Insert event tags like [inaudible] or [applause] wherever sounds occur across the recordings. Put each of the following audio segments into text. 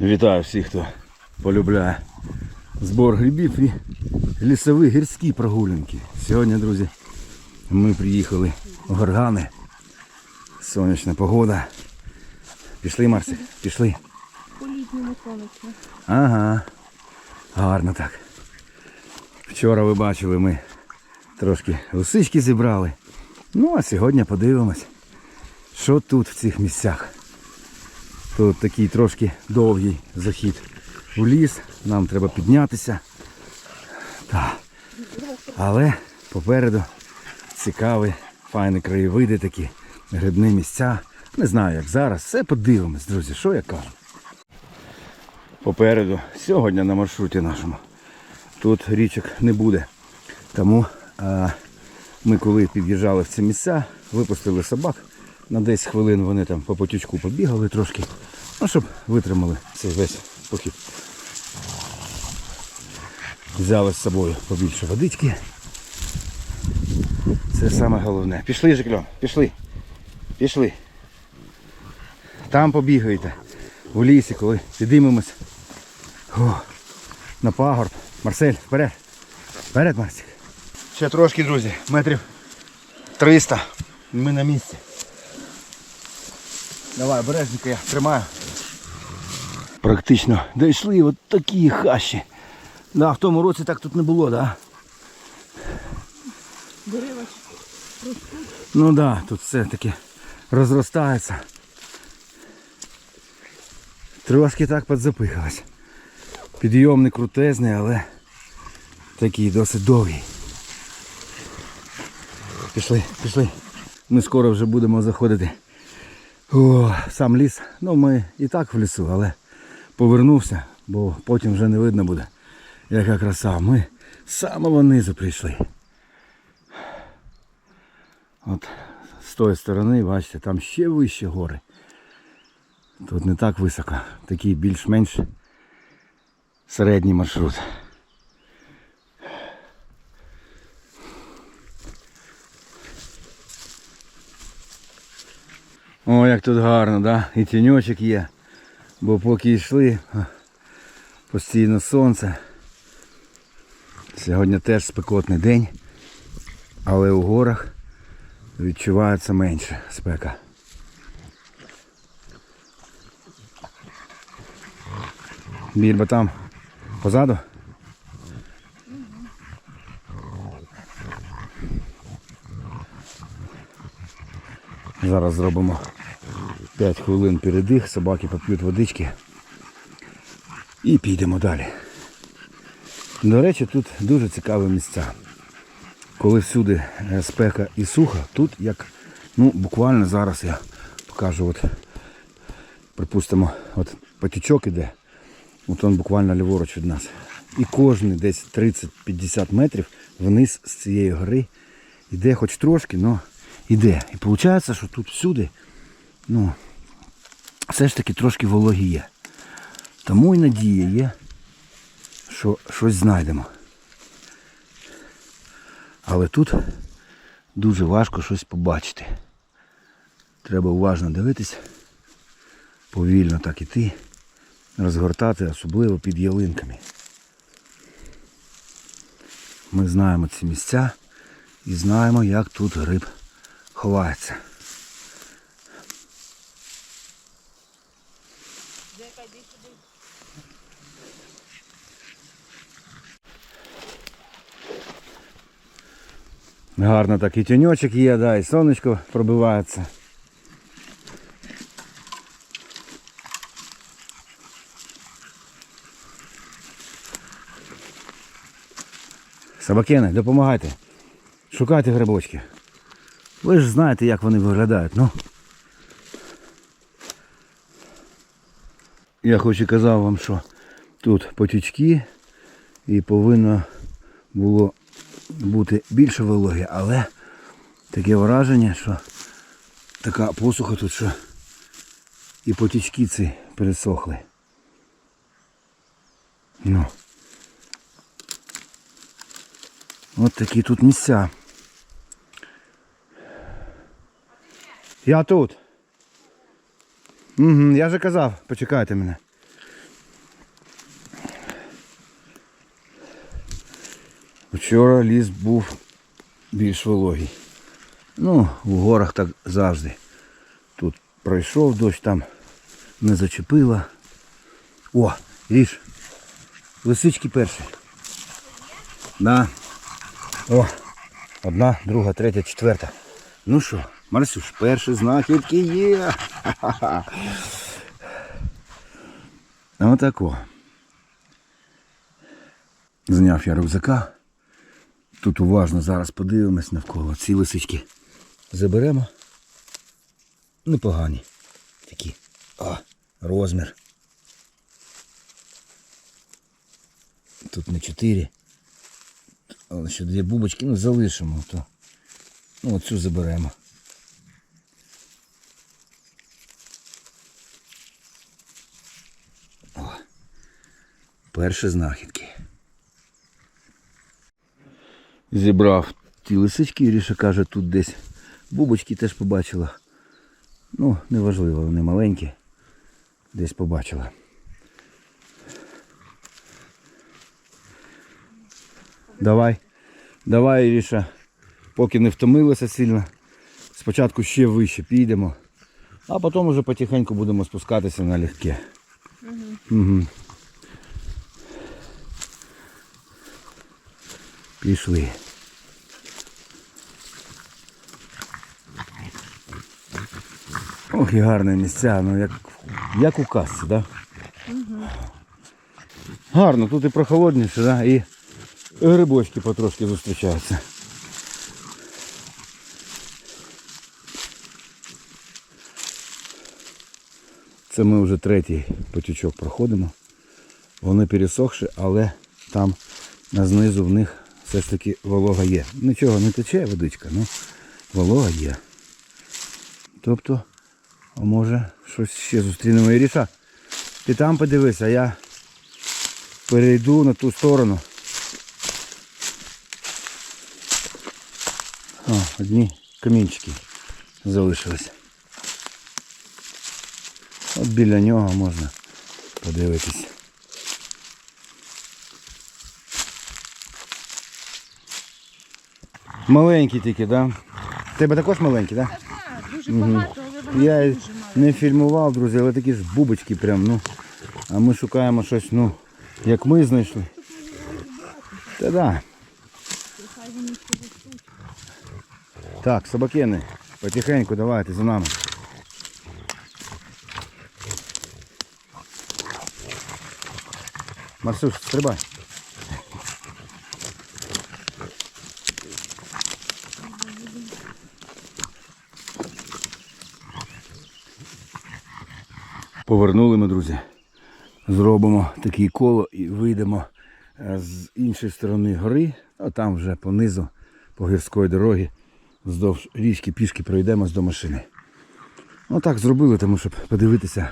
Вітаю всіх, хто полюбляє збор грибів і лісові гірські прогулянки. Сьогодні, друзі, ми приїхали в Горгани. Сонячна погода. Пішли, Марсик, пішли. По літньому сонячно. Ага. Гарно так. Вчора ви бачили, ми трошки лисички зібрали. Ну а сьогодні подивимось, що тут в цих місцях. Тут такий трошки довгий захід у ліс. Нам треба піднятися. Так. Але попереду цікаві, файні краєвиди такі, грибні місця. Не знаю, як зараз. Все подивимось, друзі, що я кажу попереду сьогодні на маршруті нашому. Тут річок не буде. Тому а, ми коли під'їжджали в ці місця, випустили собак. На 10 хвилин вони там по потічку побігали трошки, ну, щоб витримали цей весь похід. Взяли з собою побільше водички. Це саме головне. Пішли, Жикльон, пішли. Пішли. Там побігаєте. У лісі, коли підіймемось. На пагорб. Марсель, вперед. Вперед, Марсик. Ще трошки, друзі. Метрів 300. Ми на місці. Давай, обережненько я тримаю. Практично дійшли от такі хащі. Да, в тому році так тут не було, да? Дерева Ну так, да, тут все таки розростається. Трошки так підзапихалось. Підйом не крутезний, але такий досить довгий. Пішли, пішли. Ми скоро вже будемо заходити О, сам ліс. Ну ми і так в лісу, але повернувся, бо потім вже не видно буде. Яка краса. Ми з самого низу прийшли. От з тої сторони, бачите, там ще вище гори. Тут не так високо, такий більш-менш середній маршрут. О, як тут гарно, да? І тіньочок є. Бо поки йшли, постійно сонце. Сьогодні теж спекотний день, але у горах відчувається менше спека. Більба там позаду. Зараз зробимо 5 хвилин передих, собаки поп'ють водички і підемо далі. До речі, тут дуже цікаві місця. Коли всюди е, спека і сухо, тут як ну, буквально зараз я покажу, от, припустимо, от потічок іде, от він буквально ліворуч від нас. І кожний десь 30-50 метрів вниз з цієї гори йде хоч трошки, але йде. І виходить, що тут всюди ну, все ж таки трошки вологі є. Тому і надія є, що щось знайдемо. Але тут дуже важко щось побачити. Треба уважно дивитись, повільно так іти, розгортати, особливо під ялинками. Ми знаємо ці місця і знаємо, як тут гриб ховається. Гарно так і тіньочок є, да, і сонечко пробивається. Собакени, допомагайте. Шукайте грибочки. Ви ж знаєте, як вони виглядають, ну. Я хоч і казав вам, що тут потічки і повинно було бути більше вологи, але таке враження, що така посуха тут, що і потічки ці пересохли. Ну. От такі тут місця. Я тут. Угу, Я вже казав, почекайте мене. Вчора ліс був більш вологий. Ну, в горах так завжди. Тут пройшов дощ, там не зачепила. О, ріж. Лисички перші. Да. О, одна, друга, третя, четверта. Ну що? Марсюш, перші знахідки є. Отако. Зняв я рюкзака. Тут уважно зараз подивимось навколо. Ці лисички заберемо. Непогані. Такі. О, розмір. Тут не чотири. Але ще дві бубочки, ну залишимо, то ну, оцю заберемо. Перші знахідки. Зібрав ті лисички, Іріша каже, тут десь бубочки теж побачила. Ну, неважливо, вони маленькі. Десь побачила. Давай, давай, Іріша, поки не втомилася сильно. Спочатку ще вище підемо, а потім вже потихеньку будемо спускатися на легке. Угу. Пішли. Ох, і гарне місця, ну як, як у касці, да? Гарно, тут і прохолодніше, да? і грибочки потрошки зустрічаються. Це ми вже третій потічок проходимо. Вони пересохші, але там на знизу в них все ж таки волога є. Нічого не тече водичка, ну волога є. Тобто, а може щось ще зустрінемо Іріша. Ти там подивись, а я перейду на ту сторону. О, одні камінчики залишились. От біля нього можна подивитись. Маленький тільки, да? Тебе також маленький, да? Так, дуже багато, але вони Я дуже мало. не фільмував, друзі, але такі ж бубочки прям, ну. А ми шукаємо щось, ну, як ми знайшли. Та да. Хай вони ще ростуть. Так, собакени, потихеньку давайте за нами. Марсуш, стрибай. Повернули ми, друзі. Зробимо таке коло і вийдемо е, з іншої сторони гори, а там вже понизу, по гірської дороги, вздовж річки пішки пройдемось до машини. Ну так зробили, тому щоб подивитися,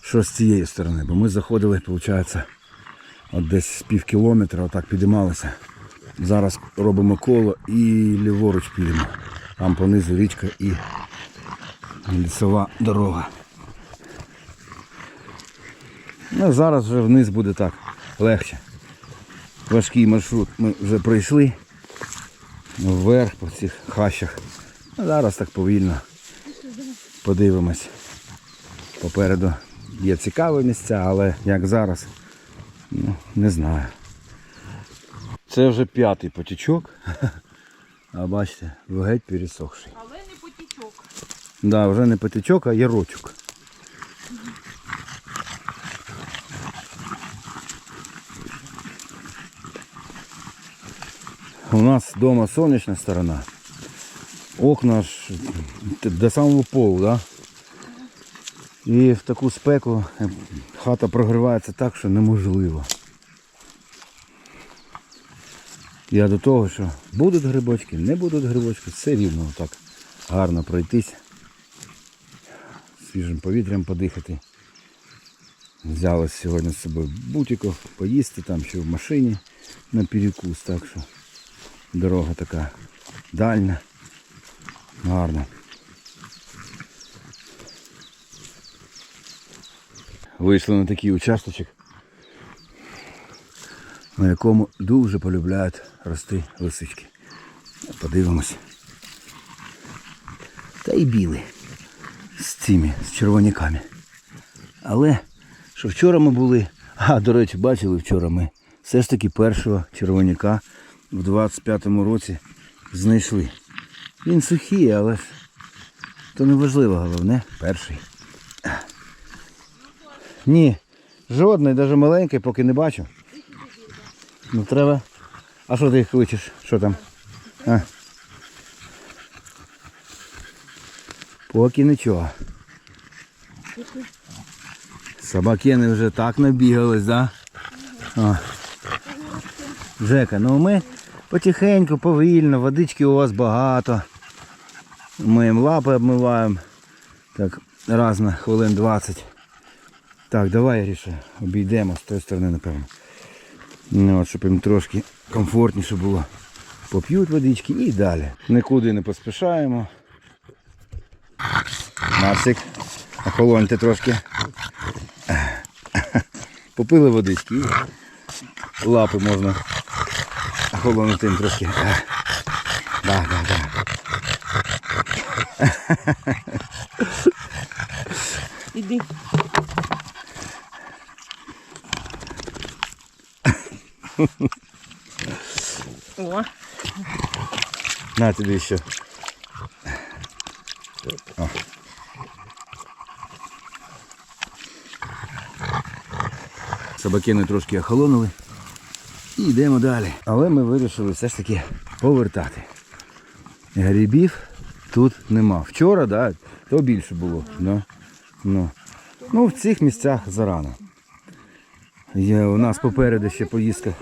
що з цієї сторони. Бо ми заходили, виходить, от десь з пів кілометра, отак підіймалися. Зараз робимо коло і ліворуч підемо. Там понизу річка і лісова дорога. Ну, зараз вже вниз буде так легше. Важкий маршрут ми вже пройшли. Вверх по цих хащах. А зараз так повільно подивимось. Попереду є цікаві місця, але як зараз, ну, не знаю. Це вже п'ятий потічок. [laughs] А бачите, геть пересохший. Але не потічок. Да, вже не потічок, а ярочок. У нас дома сонячна сторона. Окна ж до самого полу, да? І в таку спеку хата прогрівається так, що неможливо. Я до того, що будуть грибочки, не будуть грибочки, все рівно так гарно пройтись свіжим повітрям подихати. Взяли сьогодні з собою бутиків, поїсти там ще в машині на перекус, так що дорога така дальня, гарна. Вийшли на такий участочок. на якому дуже полюбляють рости лисички. Подивимось. Та й білий з цими, з червоняками. Але що вчора ми були, а до речі, бачили вчора ми все ж таки першого червоняка в 25-му році знайшли. Він сухий, але ж то не важливо, головне перший. Ні, жодний, навіть маленький, поки не бачу. Ну треба. А що ти їх кличеш? Що там? А? Поки нічого. Собакени вже так набігались, да? О. Жека, ну ми потихеньку, повільно, водички у вас багато. Ми їм лапи обмиваємо. Так, раз на хвилин 20. Так, давай, Ріша, обійдемо з тої сторони, напевно. Ну, от, щоб їм трошки комфортніше було. Поп'ють водички і далі. Нікуди не поспішаємо. Марсик, охолоньте трошки. Попили водички лапи можна охолонути їм трошки. Да, да, да. Іди. О, На тобі ще. О. Собакини трошки охолонули. І йдемо далі. Але ми вирішили все ж таки повертати. Грибів тут нема. Вчора, да, то більше було. Ну, ну. ну в цих місцях зарано. Є у нас попереду ще поїздка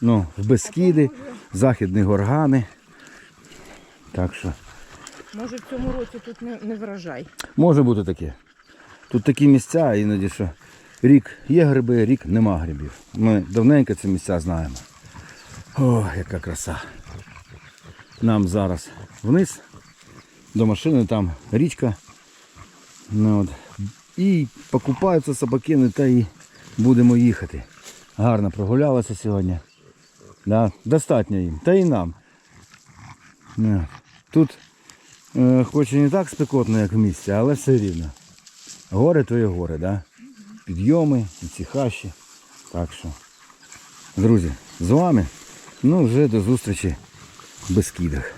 ну, в Бескіди, Західні горгани. Так що може в цьому році тут не, не врожай. може бути таке. Тут такі місця, іноді що рік є гриби, рік нема грибів. Ми давненько ці місця знаємо. О, яка краса. Нам зараз вниз до машини, там річка. Ну, от. І покупаються собакини та і будемо їхати. Гарно прогулялися сьогодні. Да, достатньо їм. Та і нам. Ну, Тут е, хоч і не так спекотно, як в місті, але все рівно. Гори то є гори, да? Підйоми і ці хащі. Так що, друзі, з вами. Ну вже до зустрічі в Бескідах.